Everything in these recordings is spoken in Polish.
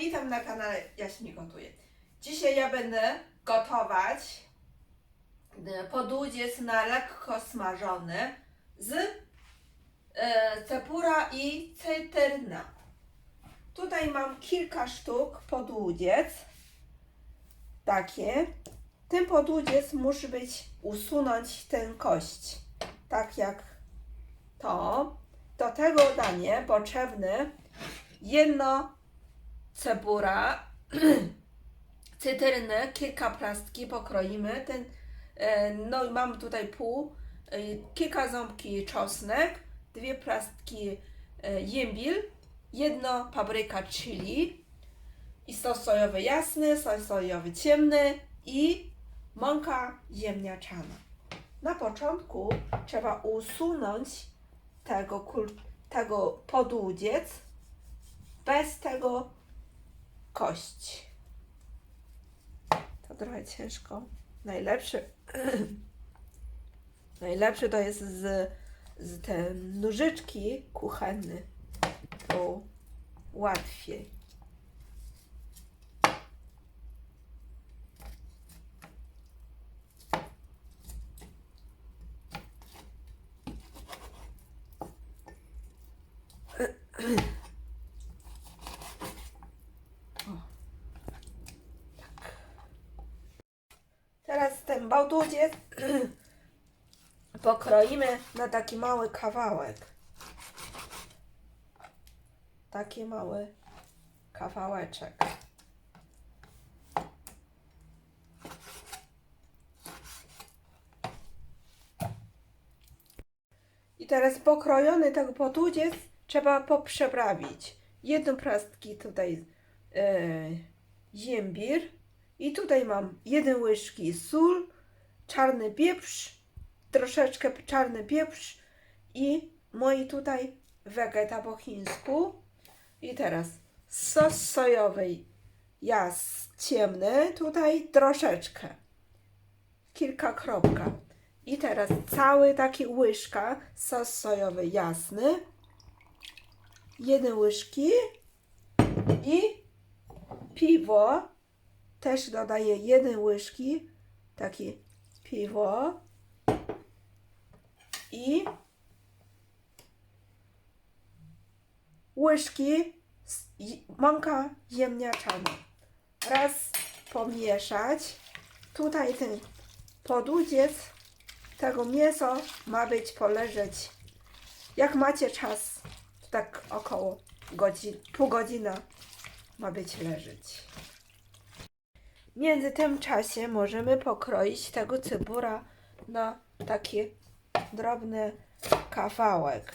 witam na kanale Jaśmi Gotuje. Dzisiaj ja będę gotować e, podłudziec na lekko smażony z e, cepura i cytryna. Tutaj mam kilka sztuk podłudziec. Takie. Ten podłudziec musi być usunąć tę kość. Tak jak to. Do tego danie potrzebne jedno cebura, cytryny, kilka plastki pokroimy. Ten, e, no i mam tutaj pół, e, kilka ząbki czosnek, dwie plastki e, jębil, jedno papryka chili i sos sojowy jasny, sos sojowy ciemny i mąka ziemniaczana. Na początku trzeba usunąć tego, tego podłudziec bez tego kość. To trochę ciężko. Najlepszy, najlepszy to jest z, z te nożyczki kuchenne. To łatwiej. Bałtudziec pokroimy na taki mały kawałek. Taki mały kawałeczek. I teraz pokrojony ten podłudziec trzeba poprzeprawić. Jedną plastki tutaj e, ziembir i tutaj mam jeden łyżki sól, czarny pieprz, troszeczkę czarny pieprz i moi tutaj wegeta po chińsku. I teraz sos sojowy. Jas ciemny, tutaj troszeczkę, kilka kropka. I teraz cały taki łyżka sos sojowy jasny, jeden łyżki. I piwo. Też dodaję jeden łyżki. Takie piwo i łyżki mąka ziemniaczana. Raz pomieszać. Tutaj ten podłudziec tego mięso ma być poleżeć. Jak macie czas, tak około godzin, pół godzina ma być leżeć. Między tym czasie możemy pokroić tego cebura na taki drobny kawałek.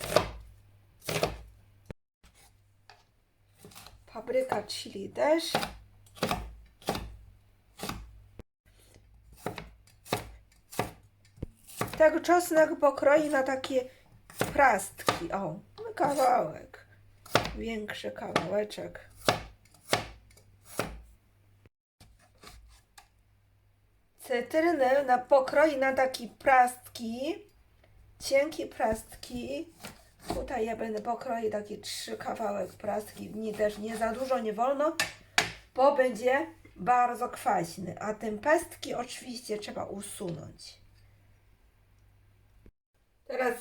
Papryka chili też. Tego czosnek pokroi na takie prastki. O, kawałek. Większy kawałeczek. Cytryny na pokroi na takie prastki, cienkie prastki. Tutaj ja będę pokroić takie trzy kawałek prastki, nie też nie za dużo, nie wolno, bo będzie bardzo kwaśny, a te pestki oczywiście trzeba usunąć. Teraz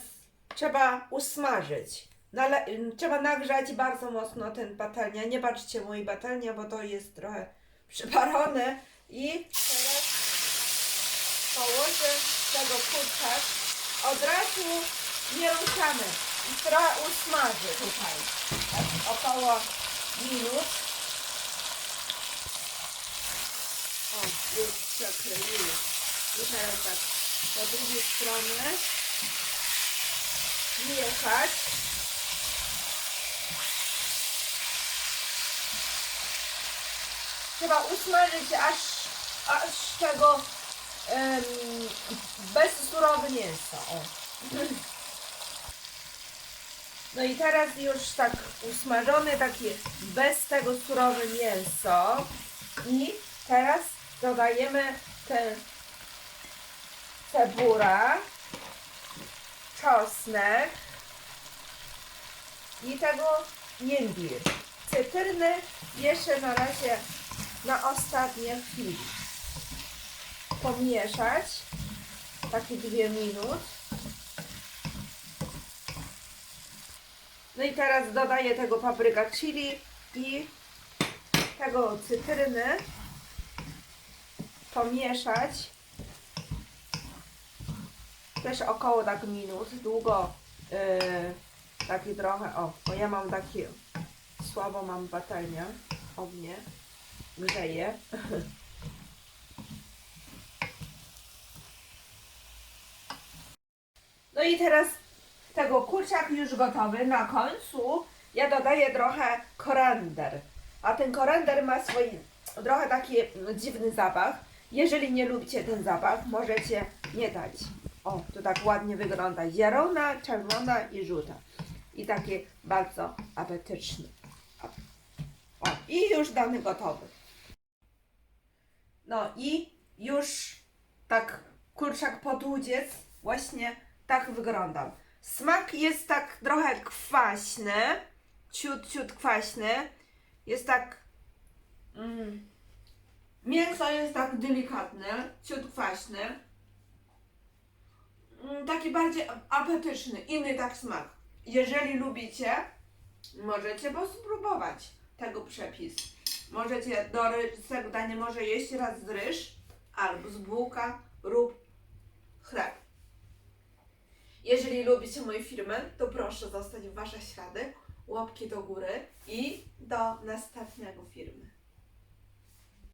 trzeba usmażyć. Nale trzeba nagrzać bardzo mocno ten patelnia. Nie patrzcie mojej patelnia, bo to jest trochę przyparone. I teraz położę tego kurczak. Od razu nie ruszamy. I usmaży tutaj. Tak około minut. O, już przekroimy. Teraz tak po drugiej stronie mieszać. Trzeba usmażyć aż, aż tego bez surowe mięso. O. No i teraz już tak usmażone, takie bez tego surowe mięso. I teraz dodajemy tę cebura, czosnek i tego imbir, cytryny Jeszcze na razie na ostatnie chwili pomieszać. Takie dwie minut. No i teraz dodaję tego papryka chili i tego cytryny. Pomieszać. Też około tak minut. Długo yy, taki trochę, o, bo ja mam taki słabo mam patelnię o mnie grzeje. i teraz tego kurczak już gotowy. Na końcu ja dodaję trochę korender. A ten korender ma swój trochę taki dziwny zapach. Jeżeli nie lubicie ten zapach, możecie nie dać. O, to tak ładnie wygląda. Zielona, czerwona i żółta. I taki bardzo apetyczny. O, i już dany gotowy. No i już tak kurczak podłudziec właśnie tak wyglądał. Smak jest tak trochę kwaśny, ciut, ciut kwaśny. Jest tak... Mm, mięso jest tak delikatne, ciut kwaśny. Mm, taki bardziej apetyczny, inny tak smak. Jeżeli lubicie, możecie po spróbować tego przepisu. Możecie do ry- z tego dania może jeść raz z ryż, albo z bułka, lub chleb. Jeżeli lubicie moje filmy, to proszę zostawić wasze ślady, łapki do góry i do następnego filmu.